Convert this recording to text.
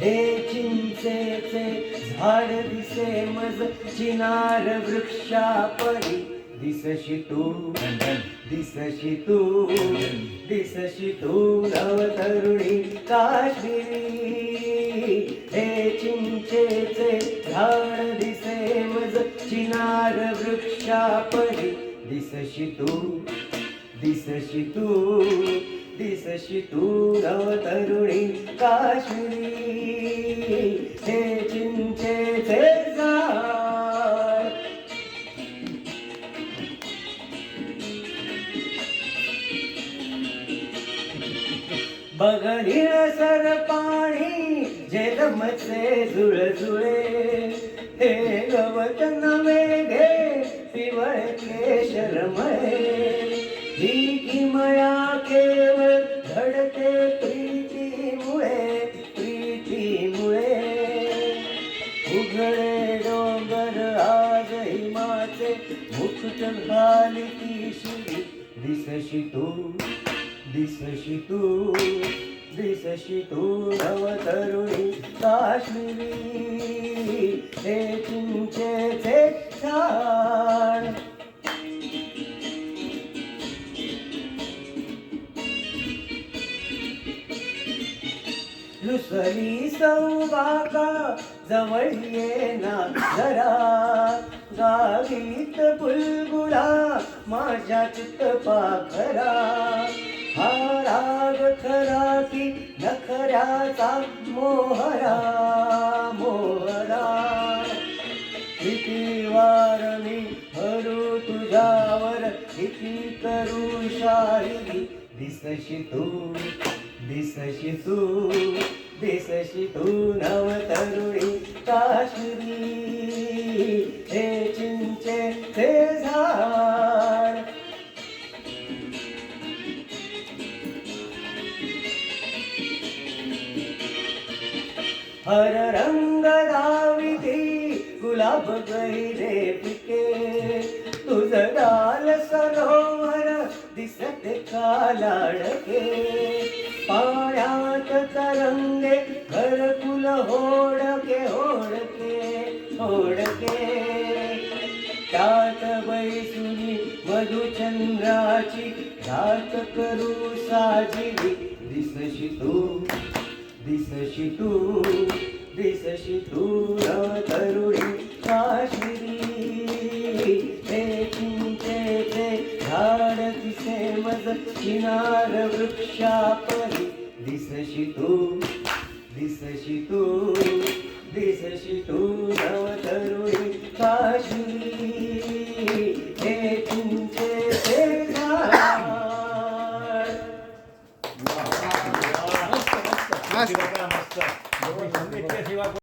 हे चिंचेचे झाड दिसे मज चिनार वृक्षा परी दिसशी तू दिसशी तू दिसशी तू नवतरुणी काश्मीरी. हे चिंचेचे झाड दिसे मज चिनार वृक्षा परी दिसशी तू दिसशी तू दिसशी तू नवतरुणी काश्मीरी. हे चिंचेचे झाड. सर पाणी झेलमचे जुळजुळे. हे गवत नवे घे पिवळके शरमळे ही किमया मुकुट घालिती दिसशी तू दिसशी तू दिसशी तू नवतरुणी काश्मीरी. हे चिंचेचे झाड लुसली सौभागा जवळ ये ना जरा. गावीत बुलबुला माझ्या चित्त पाखरा हा राग खरा की नखऱ्याचा मोहरा मोहरा. किती वार मी हरू तुझ्यावर किती करू शाही दिसशी तू दिसशी तू दिसशी तू नवतरुणी काश्मीरी. ते झाड. हर रंग दाविती गुलाब गहिरे पिके. तुझ डाल सरोवर दिसते कालाडके. पाण्यात तरंगे घरकुल होड चंद्राची रात करू साजिली. दिसशी तू दिसशी तू दिसशी तू तरुणी काश्मीरी झाड दिसे मज किनार वृक्षापरी. दिसशी तू दिसशी तू दिसशी तू नव तरुणी काशिरी मस्त मस्त मस्त